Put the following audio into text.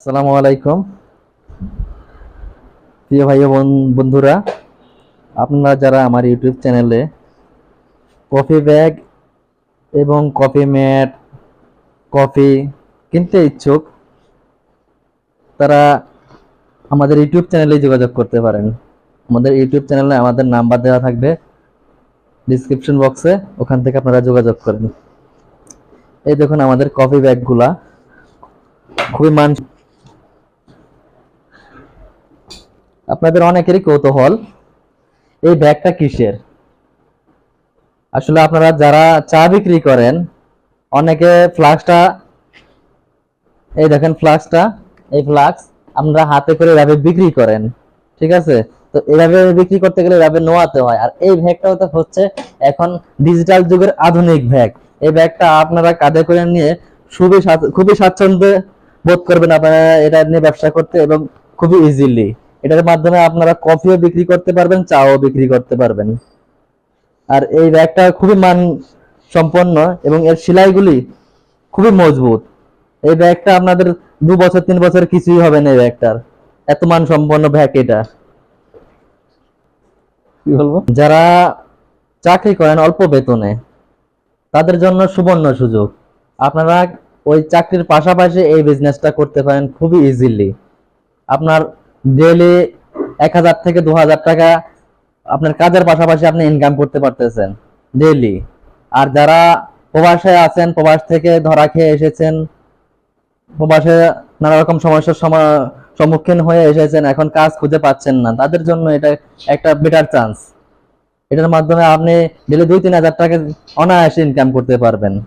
আসসালামু আলাইকুম। প্রিয় ভাই বন্ধুরা, আপনারা যারা আমার ইউটিউব চ্যানেলে কফি ব্যাগ এবং কফি ম্যাট, কফি কিনতে ইচ্ছুক, তারা আমাদের ইউটিউব চ্যানেলে যোগাযোগ করতে পারেন। আমাদের ইউটিউব চ্যানেলে আমাদের নাম্বার দেওয়া থাকবে ডিসক্রিপশন বক্সে, ওখান থেকে আপনারা যোগাযোগ করেন। এই দেখুন আমাদের কফি ব্যাগগুলা। খুবই মান আপনাদের অনেকেরই কৌতূহল। এই ব্যাগটা কিসের? আসলে আপনারা যারা চা বিক্রি করেন, অনেকে ফ্লাক্সটা, এই দেখেন ফ্লাক্সটা, এই ফ্লাক্স আমরা হাতে করে এভাবে বিক্রি করেন, ঠিক আছে? তো এভাবে বিক্রি করতে গেলে এভাবে নোয়াতে হয়। আর এই ব্যাগটা তো হচ্ছে এখন ডিজিটাল যুগের আধুনিক ব্যাগ। এই ব্যাগটা আপনারা কাঁধে করে নিয়ে খুবই খুবই স্বাচ্ছন্দ্যে বোধ করবেন আপনারা এটা নিয়ে ব্যবসা করতে এবং খুবই ইজিলি এটার মাধ্যমে আপনারা কফিও বিক্রি করতে পারবেন চাও বিক্রি করতে পারবেন। আর এই ব্যাগটা খুবই মান সম্পন্ন এবং এর সেলাইগুলি খুবই মজবুত। এই ব্যাগটা আপনাদের দু বছর তিন বছর কিছুই হবে না এই ব্যাগটার এত মান সম্পন্ন ব্যাগ এটা। কি বলব? যারা চাকরি করেন অল্প বেতনে তাদের জন্য সুবর্ণ সুযোগ। আপনারা ওই চাকরির পাশাপাশি এই বিজনেসটা করতে পারেন খুবই ইজিলি আপনার ডেইলি এক হাজার থেকে দু হাজার টাকা আপনার কাজের পাশাপাশি আপনি ইনকাম করতে পারতেছেন ডেইলি আর যারা প্রবাসে আছেন, প্রবাস থেকে ধরা খেয়ে এসেছেন, প্রবাসে নানা রকম সমস্যার সমা- সম্মুখীন হয়ে এসেছেন, এখন কাজ খুঁজে পাচ্ছেন না, তাদের জন্য এটা একটা বেটার চান্স এটার মাধ্যমে আপনি ডেলি দুই, তিন হাজার টাকা অনায়াসে ইনকাম করতে পারবেন।